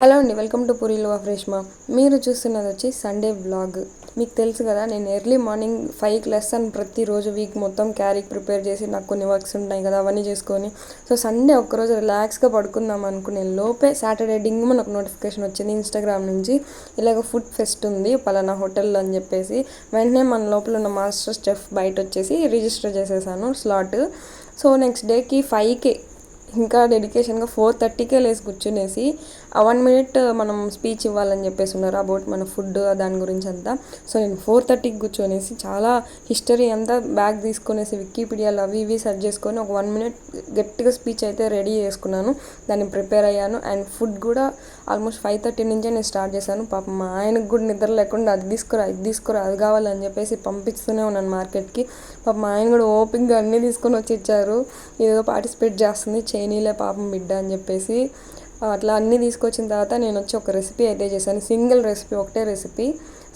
Hello అండి welcome to పూరీలో of Reshma. మీరు చూస్తున్నది వచ్చి సండే బ్లాగ్ మీకు తెలుసు కదా నేను ఎర్లీ మార్నింగ్ ఫైవ్కి లెసన్ ప్రతిరోజు వీక్ మొత్తం క్యారీకి ప్రిపేర్ చేసి నాకు కొన్ని వర్క్స్ ఉంటాయి కదా అవన్నీ చేసుకొని. సో సండే ఒక్కరోజు రిలాక్స్గా పడుకుందాం అనుకునే లోపే సాటర్డే డింగ్ మనకు నోటిఫికేషన్ వచ్చింది ఇన్స్టాగ్రామ్ నుంచి. ఇలాగ ఫుడ్ ఫెస్ట్ ఉంది పలానా హోటల్లో అని చెప్పేసి. వెంటనే మన లోపల ఉన్న మాస్టర్ స్టెఫ్ బయట వచ్చేసి రిజిస్టర్ చేసేసాను స్లాట్ సో నెక్స్ట్ డేకి ఫైవ్కి ఇంకా డెడికేషన్గా ఫోర్ థర్టీకే లేసి కూర్చునేసి ఆ వన్ మినిట్ మనం స్పీచ్ ఇవ్వాలని చెప్పేసి ఉన్నారు అబౌట్ మన ఫుడ్ దాని గురించి అంతా. సో నేను ఫోర్ థర్టీకి కూర్చొనేసి చాలా హిస్టరీ అంతా బ్యాగ్ తీసుకునేసి వికీపీడియాలో అవి ఇవి సెర్చ్ చేసుకొని ఒక వన్ మినిట్ గట్టిగా స్పీచ్ అయితే రెడీ చేసుకున్నాను. దాన్ని ప్రిపేర్ అయ్యాను అండ్ ఫుడ్ కూడా ఆల్మోస్ట్ ఫైవ్ థర్టీ నుంచే నేను స్టార్ట్ చేశాను. పాపం మా ఆయనకు కూడా నిద్ర లేకుండా అది తీసుకురా ఇది తీసుకురా అది కావాలని చెప్పేసి పంపిస్తూనే ఉన్నాను మార్కెట్కి పాపం మా ఆయన కూడా ఓపిక్గా అన్నీ తీసుకొని వచ్చి ఇచ్చారు. ఏదో పార్టిసిపేట్ చేస్తుంది చైనీలే పాపం బిడ్డ అని చెప్పేసి అట్లా అన్నీ తీసుకొచ్చిన తర్వాత నేను వచ్చి ఒక రెసిపీ అయితే చేశాను. సింగిల్ రెసిపీ ఒకటే రెసిపీ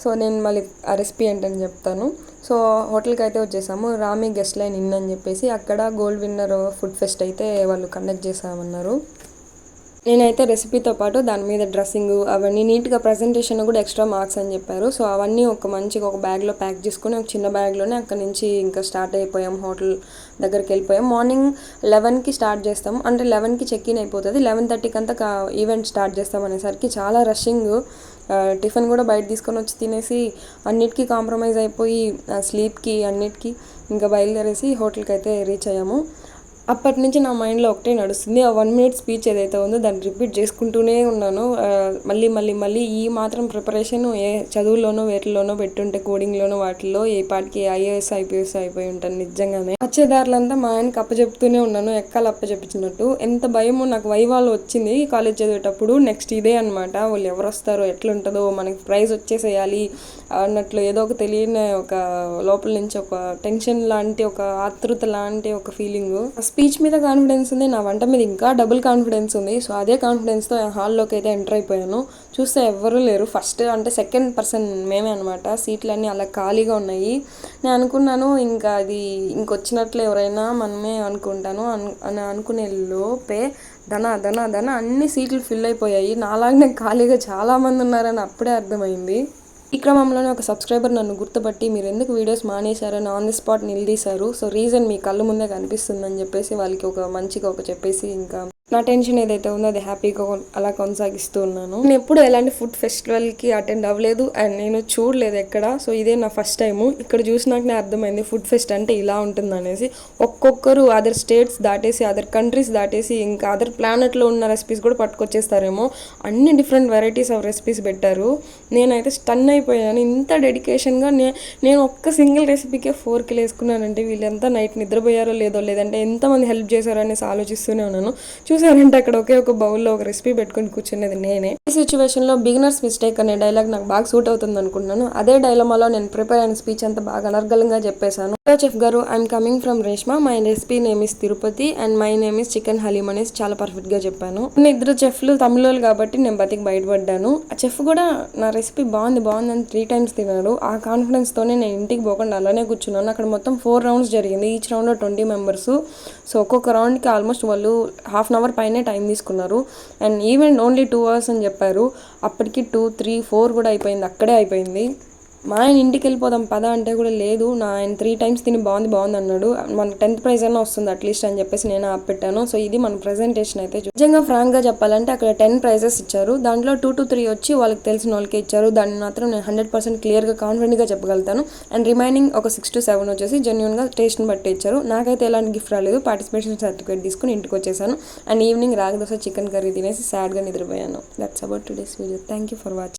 సో నేను మళ్ళీ ఆ రెసిపీ ఏంటని చెప్తాను. సో హోటల్కి అయితే వచ్చేసాము. రామి గెస్ట్ లైన్ ఇన్ అని చెప్పేసి అక్కడ గోల్డ్ విన్నర్ ఫుడ్ ఫెస్ట్ అయితే వాళ్ళు కండక్ట్ చేసామన్నారు నేనైతే రెసిపీతో పాటు దాని మీద డ్రెస్సింగ్ అవన్నీ నీట్గా ప్రజెంటేషన్ కూడా ఎక్స్ట్రా మార్క్స్ అని చెప్పారు. సో అవన్నీ ఒక మంచిగా ఒక బ్యాగ్లో ప్యాక్ చేసుకుని ఒక చిన్న బ్యాగ్లోనే అక్కడ నుంచి ఇంకా స్టార్ట్ అయిపోయాం హోటల్ దగ్గరికి వెళ్ళిపోయాం. మార్నింగ్ లెవెన్కి స్టార్ట్ చేస్తాం అంటే లెవెన్కి చెక్ ఇన్ అయిపోతుంది. లెవెన్ థర్టీకి అంతా ఈవెంట్ స్టార్ట్ చేస్తాం అనేసరికి చాలా రషింగ్ టిఫిన్ కూడా బయట తీసుకొని వచ్చి తినేసి అన్నిటికీ కాంప్రమైజ్ అయిపోయి స్లీప్కి అన్నిటికీ ఇంకా బయలుదేరేసి హోటల్కి అయితే రీచ్ అయ్యాము. అప్పటి నుంచి నా మైండ్లో ఒకటే నడుస్తుంది. ఆ వన్ మినిట్ స్పీచ్ ఏదైతే ఉందో దాన్ని రిపీట్ చేసుకుంటూనే ఉన్నాను. మళ్ళీ మళ్ళీ మళ్ళీ ఈ మాత్రం ప్రిపరేషన్ ఏ చదువుల్లోనో వేటిలోనో పెట్టుంటే కోడింగ్లోనో వాటిల్లో ఏ పాటికి ఐఏఎస్ ఐపీఎస్ అయిపోయి ఉంటాను నిజంగానే. వచ్చేదారులంతా మా ఆయనకి అప్పచెప్తూనే ఉన్నాను. ఎక్కాలు అప్పచెప్పించినట్టు. ఎంత భయమో నాకు వైవాళ్ళు వచ్చింది కాలేజ్ చదివేటప్పుడు. నెక్స్ట్ ఇదే అనమాట వాళ్ళు ఎవరు వస్తారో ఎట్లుంటుందో మనకి ప్రైజ్ వచ్చేసేయాలి అన్నట్లు ఏదో ఒక తెలియని ఒక లోపల నుంచి ఒక టెన్షన్ లాంటి ఒక ఆతృత లాంటి ఒక ఫీలింగ్. స్పీచ్ మీద కాన్ఫిడెన్స్ ఉంది నా వంట మీద ఇంకా డబుల్ కాన్ఫిడెన్స్ ఉంది. సో అదే కాన్ఫిడెన్స్తో హాల్లోకి అయితే ఎంటర్ అయిపోయాను. చూస్తే ఎవ్వరూ లేరు. ఫస్ట్ అంటే సెకండ్ పర్సన్ మేమే అనమాట సీట్లన్నీ అలా ఖాళీగా ఉన్నాయి. నేను అనుకున్నాను ఇంకా అది ఇంకొచ్చినట్లు ఎవరైనా మనమే అనుకుంటాను అని అనుకునే లోపే ధన ధన ధన అన్ని సీట్లు ఫిల్ అయిపోయాయి. నాలాగనే ఖాళీగా చాలామంది ఉన్నారని అప్పుడే అర్థమైంది. ఈ క్రమంలోనే ఒక సబ్స్క్రైబర్ నన్ను గుర్తుపట్టి మీరు ఎందుకు వీడియోస్ మానేశారని ఆన్ ది స్పాట్ నిలదీశారు. సో రీజన్ మీ కళ్ళు ముందే కనిపిస్తుందని చెప్పేసి వాళ్ళకి ఒక మంచిగా ఒక చెప్పేసి ఇంకా నా టెన్షన్ ఏదైతే ఉందో అది హ్యాపీగా అలా కొనసాగిస్తూ ఉన్నాను. నేను ఎప్పుడు ఎలాంటి ఫుడ్ ఫెస్టివల్కి అటెండ్ అవ్వలేదు అండ్ నేను చూడలేదు ఎక్కడ. సో ఇదే నా ఫస్ట్ టైము. ఇక్కడ చూసినాకనే అర్థమైంది ఫుడ్ ఫెస్ట్ అంటే ఇలా ఉంటుంది అనేసి ఒక్కొక్కరు అదర్ స్టేట్స్ దాటేసి అదర్ కంట్రీస్ దాటేసి ఇంకా అదర్ ప్లానెట్లో ఉన్న రెసిపీస్ కూడా పట్టుకొచ్చేస్తారేమో. అన్ని డిఫరెంట్ వెరైటీస్ ఆఫ్ రెసిపీస్ పెట్టారు. నేనైతే స్టన్ అయిపోయాను. ఇంత డెడికేషన్గా నే నేను ఒక్క సింగిల్ రెసిపీకే ఫోర్ కిలో వేసుకున్నానంటే వీళ్ళంతా నైట్ నిద్రపోయారో లేదో లేదంటే ఎంతమంది హెల్ప్ చేశారో అనేసి ఆలోచిస్తూనే ఉన్నాను. చూసి చూసారంటే అక్కడ ఒకే ఒక బౌల్లో ఒక రెసిపీ పెట్టుకొని కూర్చున్నది నేనే. ఈ సిచ్యువేషన్లో బిగినర్స్ మిస్టేక్ అనే డైలాగ్ నాకు బాగా సూట్ అవుతుంది అనుకుంటున్నాను. అదే డైలమాలో నేను ప్రిపేర్ అయిన స్పీచ్ అంతా బాగా అనర్గలంగా చెప్పేశాను. చెఫ్ గారు I'm coming from Reshma. My recipe name is Tirupati and my name is chicken haleem అనేసి చాలా పర్ఫెక్ట్గా చెప్పాను. నేను ఇద్దరు చెఫ్లు తమిళోళ్ళు కాబట్టి నేను బతికి బయటపడ్డాను. ఆ చెఫ్ కూడా నా రెసిపీ బాగుంది బాగుంది అని త్రీ టైమ్స్ తిన్నాడు. ఆ కాన్ఫిడెన్స్ తోనే నేను ఇంటికి పోకుండా అలానే కూర్చున్నాను. అక్కడ మొత్తం ఫోర్ రౌండ్స్ జరిగింది. ఈచ్ రౌండ్లో ట్వంటీ మెంబర్స్ సో ఒక్కొక్క రౌండ్కి ఆల్మోస్ట్ వాళ్ళు హాఫ్ అన్ అవర్ పైనే టైం తీసుకున్నారు. And event only two hours అని చెప్పారు. అప్పటికి టూ త్రీ ఫోర్ కూడా అయిపోయింది. అక్కడే అయిపోయింది. మా ఆయన ఇంటికి వెళ్ళిపోదాం పద అంటే కూడా లేదు. నా ఆయన త్రీ టైమ్స్ తిని బాగుంది బాగుంది అన్నాడు. మన టెన్త్ ప్రైజ్ అయినా వస్తుంది అట్లీస్ట్ అని చెప్పేసి నేను పెట్టాను సో ఇది మన ప్రజెంటేషన్ అయితే నిజంగా ఫ్రాంక్గా చెప్పాలంటే అక్కడ టెన్ ప్రైజెస్ ఇచ్చారు. దాంట్లో టూ టు త్రీ వచ్చి వాళ్ళకి తెలిసిన వాళ్ళకి ఇచ్చారు. దాన్ని మాత్రం నేను హండ్రెడ్ పర్సెంట్ క్లియర్గా కాన్ఫిడెంట్గా చెప్పగలుగుతాను. అండ్ రిమైనింగ్ ఒక సిక్స్ టు సెవెన్ వచ్చేసి జెన్యున్గా టేస్ట్ని బట్టి ఇచ్చారు. నాకైతే ఎలాంటి గిఫ్ట్ రాలేదు. పార్టిసిపేషన్ సర్టిఫికేట్ తీసుకుని ఇంటికి వచ్చేసాను. And evening ragi dosa chicken curry తినేసి సాడ్గా నిద్రపోయాను. That's about today's video thank you for watching